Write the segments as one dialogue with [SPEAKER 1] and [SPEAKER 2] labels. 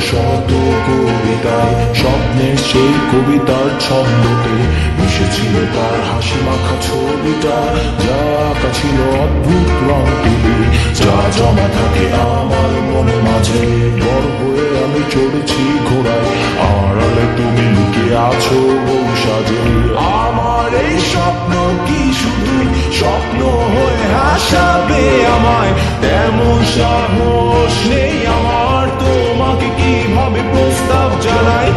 [SPEAKER 1] শত কবিতায় স্বপ্নের সেই কবিতার ছন্দতে মিশেছিল তার হাসি মাখা ছবিটা যা আঁকা ছিল অদ্ভুত রং তুলি যা জমা থাকে আমার মন মাঝে বড় হয়ে আমি চড়েছি ঘোড়ায় আড়ালে তুমি লুকে আছো বউ সাজে আমার এই স্বপ্ন কি শুধু? স্বপ্ন আমায় তেমন সাহস নেই আমার। তোমাকে কীভাবে প্রস্তাব জানাই?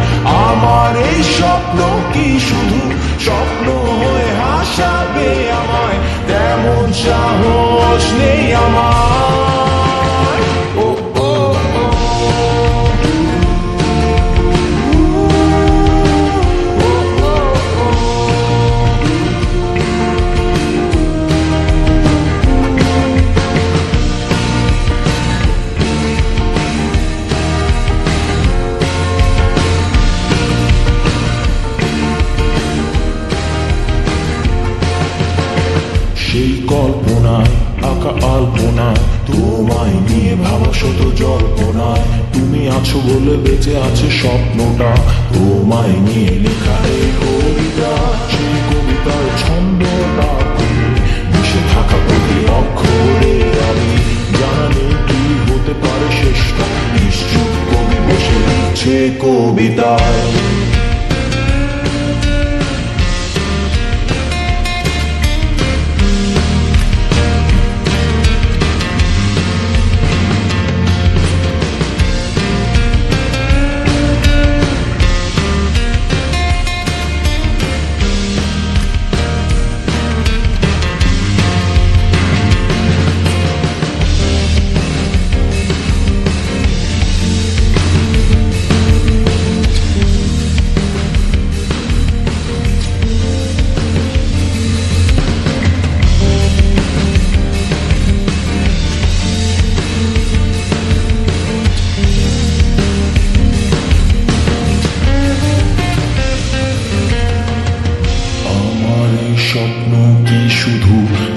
[SPEAKER 1] আঁকা আলপনায় তোমায় নিয়ে ভাবা শত জল্পনায় তুমি আছো বলে বেঁচে আছে স্বপ্নটা। তোমায় নিয়ে লেখা এই কবিতা। সেই কবিতার ছন্দটা মিশে থাকা প্রতি অক্ষরে আমি। কি হতে পারে শেষটা। নিশ্চুপ কবি বসে লিখছে কবিতায়।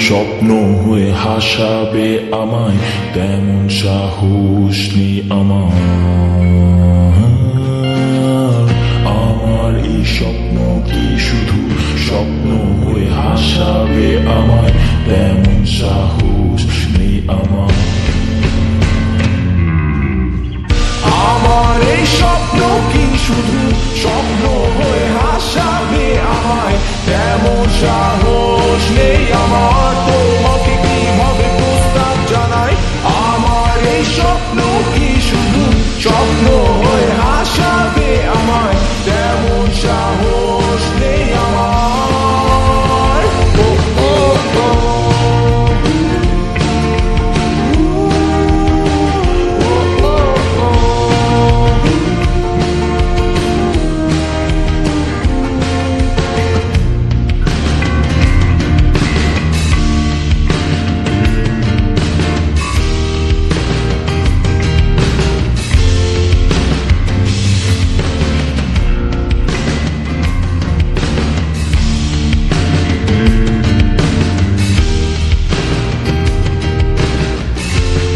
[SPEAKER 1] স্বপ্ন হয়ে হাসাবে আমায়, তেমন সাহস নেই আমার। আমার এই স্বপ্ন কি শুধু স্বপ্ন হয়ে হাসাবে আমায়, তেমন সাহস নেই আমার। আমার এই স্বপ্ন কি শুধু স্বপ্ন হয়ে হাসাবে আমায় é mundial.